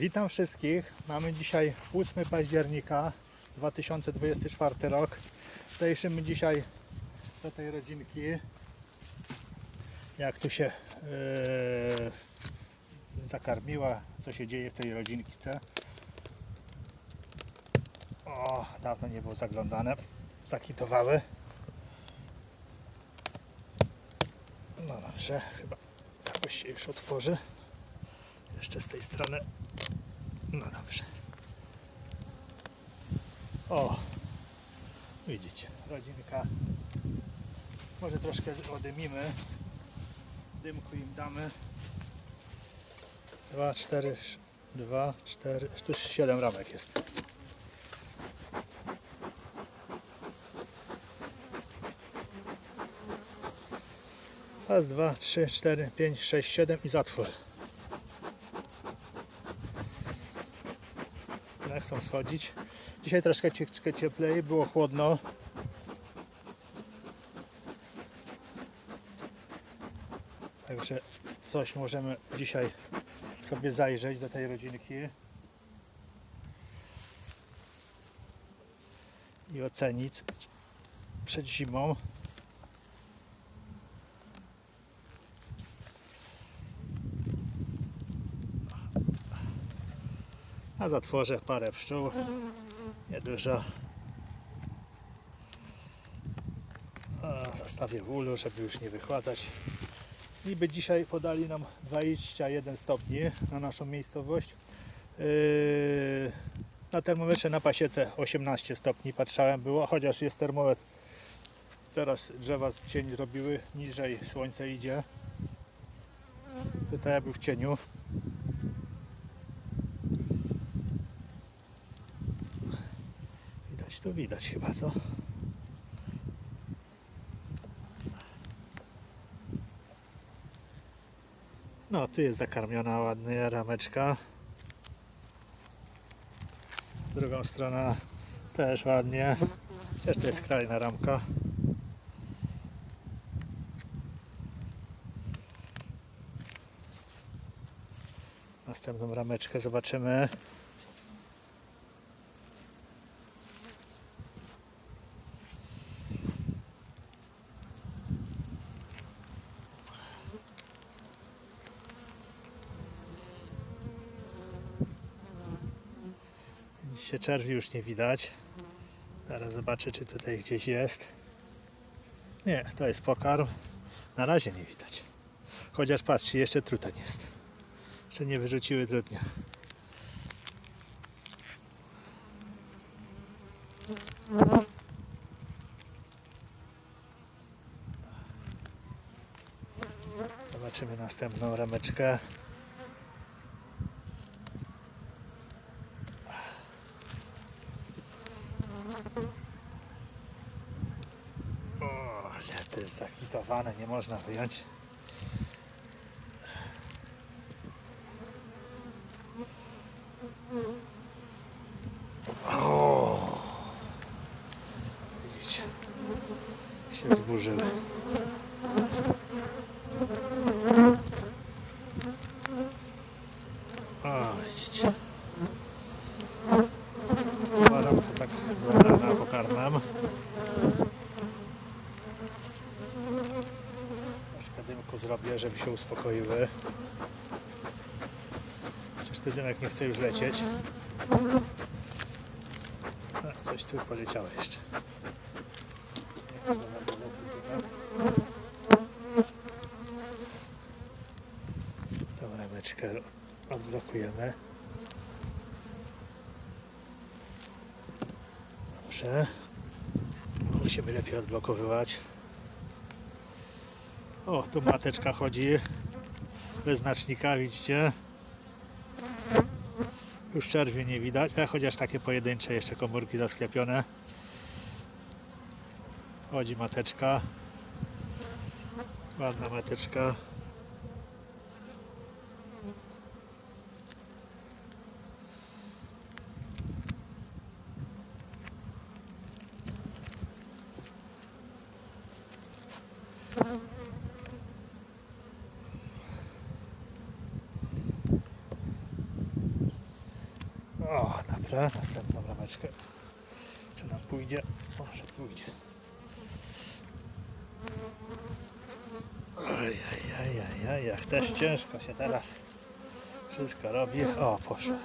Witam wszystkich. Mamy dzisiaj 8 października 2024 rok. Zajrzymy dzisiaj do tej rodzinki. Jak tu się e, zakarmiła, co się dzieje w tej rodzince. O, dawno nie było zaglądane. Zakitowały. No dobrze, chyba jakoś się już otworzy. Jeszcze z tej strony. No dobrze. O, widzicie, rodzinka. Może troszkę odymimy. Dymku im damy. Dwa, cztery, sz- dwa, cztery, tu siedem ramek jest. Raz, dwa, trzy, cztery, pięć, sześć, siedem i zatwór. Chcą schodzić. Dzisiaj troszkę cie- cieplej, było chłodno. Także coś możemy dzisiaj sobie zajrzeć do tej rodzinki i ocenić przed zimą. Na zatworze parę pszczół, niedużo. A, Zastawię w ulu, żeby już nie wychładzać. Niby dzisiaj podali nam 21 stopni na naszą miejscowość. Yy, na termometrze na pasiece 18 stopni patrzałem było, chociaż jest termometr. Teraz drzewa z cień zrobiły, niżej słońce idzie. Tutaj był w cieniu. To widać chyba, co? No, tu jest zakarmiona ładnie rameczka. Drugą stronę też ładnie. Chociaż to jest krajna ramka. Następną rameczkę zobaczymy. Dzisiaj czerwi już nie widać. Zaraz zobaczę, czy tutaj gdzieś jest. Nie, to jest pokarm. Na razie nie widać. Chociaż patrzcie, jeszcze truten jest. Jeszcze nie wyrzuciły trudnia. Zobaczymy następną rameczkę. O, ale zakwitowane, nie można wyjąć. O, widzicie, się zburzyły. O, widzicie. Cała ramka zak- zarana pokarmem. Troszkę dymku zrobię, żeby się uspokoiły. Chociaż ten dymek nie chce już lecieć. A, coś tu poleciało jeszcze. Tą rameczkę od- odblokujemy. Dobrze. Musimy lepiej odblokowywać. O, tu mateczka chodzi. Bez znacznika, widzicie? Już czerwiu nie widać, a chociaż takie pojedyncze jeszcze komórki zasklepione. Chodzi mateczka. Ładna mateczka. Dobra, następną rameczkę. Czy nam pójdzie? Może pójdzie. Ojajajajaj, jak też ciężko się teraz wszystko robi. O, poszło.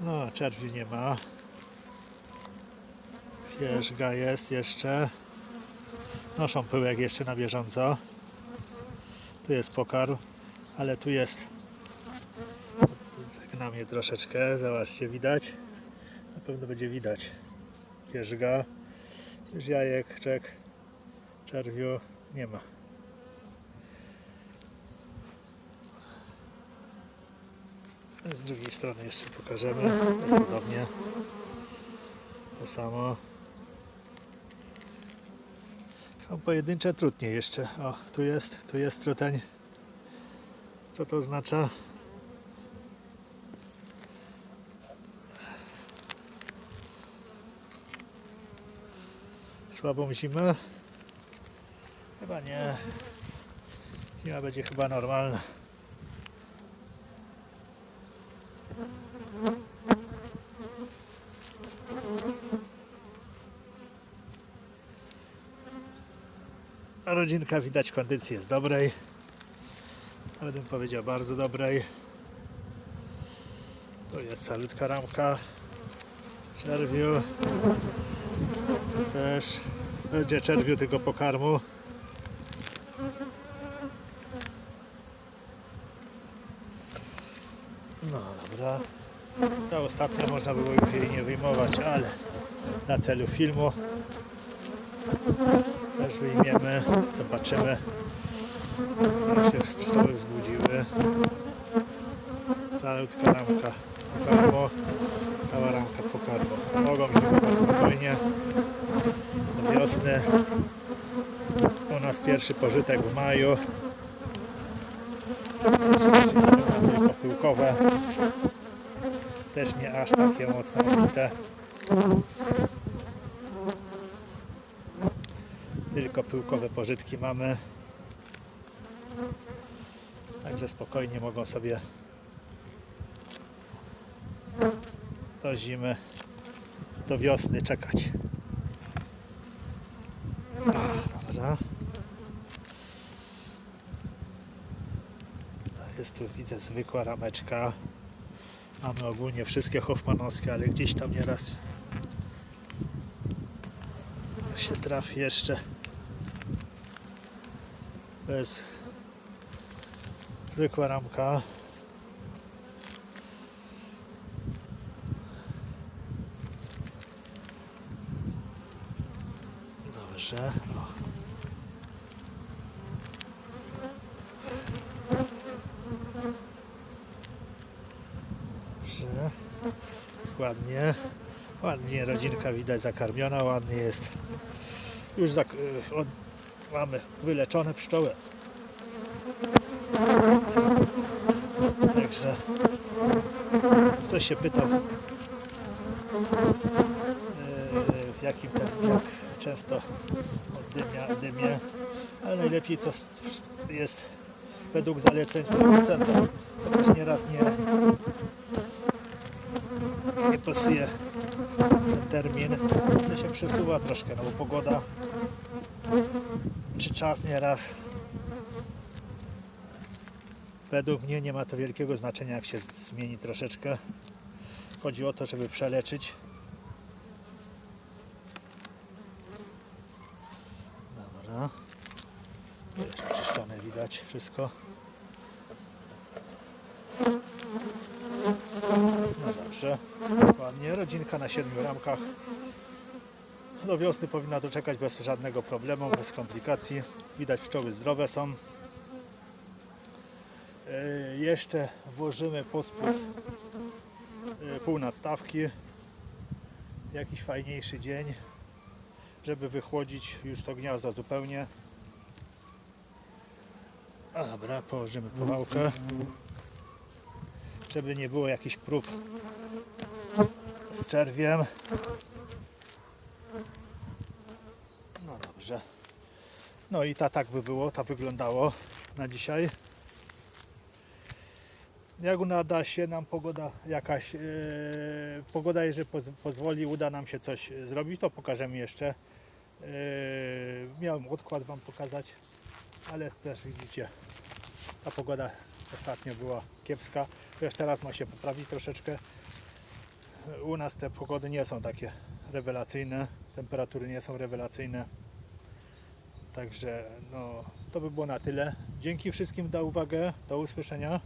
No, czerwiu nie ma. Wierzga jest jeszcze. Noszą pyłek jeszcze na bieżąco. Tu jest pokarm, ale tu jest zagna mnie troszeczkę, zobaczcie, widać. Na pewno będzie widać. Wierzga. Już jajek, czek, czerwiu nie ma. Z drugiej strony jeszcze pokażemy. Jest podobnie. To samo. Są pojedyncze trudnie jeszcze. O, tu jest, tu jest truteń. Co to oznacza? Słabą zimę? Chyba nie. Zima będzie chyba normalna. Rodzinka widać kondycji jest dobrej. Ale bym powiedział bardzo dobrej. Tu jest salutka ramka. Czerwiu. Też będzie czerwiu tylko pokarmu. No dobra. Ta ostatnia można było jej nie wyjmować, ale na celu filmu też wyjmiemy, zobaczymy jak się pszczoły wzbudziły. Calutka ramka pokarmu, cała ramka pokarmu. Mogą się chyba spokojnie do wiosny. U nas pierwszy pożytek w maju. Tylko pyłkowe. Też nie aż takie mocno obite. Tylko pyłkowe pożytki mamy. Także spokojnie mogą sobie do zimy, do wiosny czekać. Dobra. To jest tu widzę zwykła rameczka. Mamy ogólnie wszystkie hoffmanowskie, ale gdzieś tam nieraz się trafi jeszcze to jest zwykła ramka. Dobrze. Dobrze. Ładnie. Ładnie rodzinka widać zakarmiona, ładnie jest. Już zak- y, od, mamy wyleczone pszczoły. Także ktoś się pytał yy, w jakim ten, jak często oddymia, dymie, ale najlepiej to jest według zaleceń producenta. Chociaż nieraz nie, nie pasuje ten termin, to się przesuwa troszkę, no bo pogoda czy czas nieraz. Według mnie nie ma to wielkiego znaczenia, jak się zmieni troszeczkę. Chodzi o to, żeby przeleczyć. Dobra. Tu jeszcze czyszczone widać wszystko. No dobrze. Ładnie. Rodzinka na siedmiu ramkach. Do wiosny powinna doczekać bez żadnego problemu, bez komplikacji. Widać pszczoły zdrowe są. E, Jeszcze włożymy pod spód e, pół nadstawki. Jakiś fajniejszy dzień, żeby wychłodzić już to gniazdo zupełnie. Dobra, położymy powałkę, żeby nie było jakichś prób z czerwiem. Dobrze. No i ta tak by było, ta wyglądało na dzisiaj. Jak nada się nam pogoda jakaś, e, pogoda jeżeli poz, pozwoli, uda nam się coś zrobić, to pokażemy jeszcze. E, miałem odkład Wam pokazać, ale też widzicie, ta pogoda ostatnio była kiepska. Już teraz ma się poprawić troszeczkę. U nas te pogody nie są takie rewelacyjne, temperatury nie są rewelacyjne. Także no, to by było na tyle. Dzięki wszystkim za uwagę. Do usłyszenia.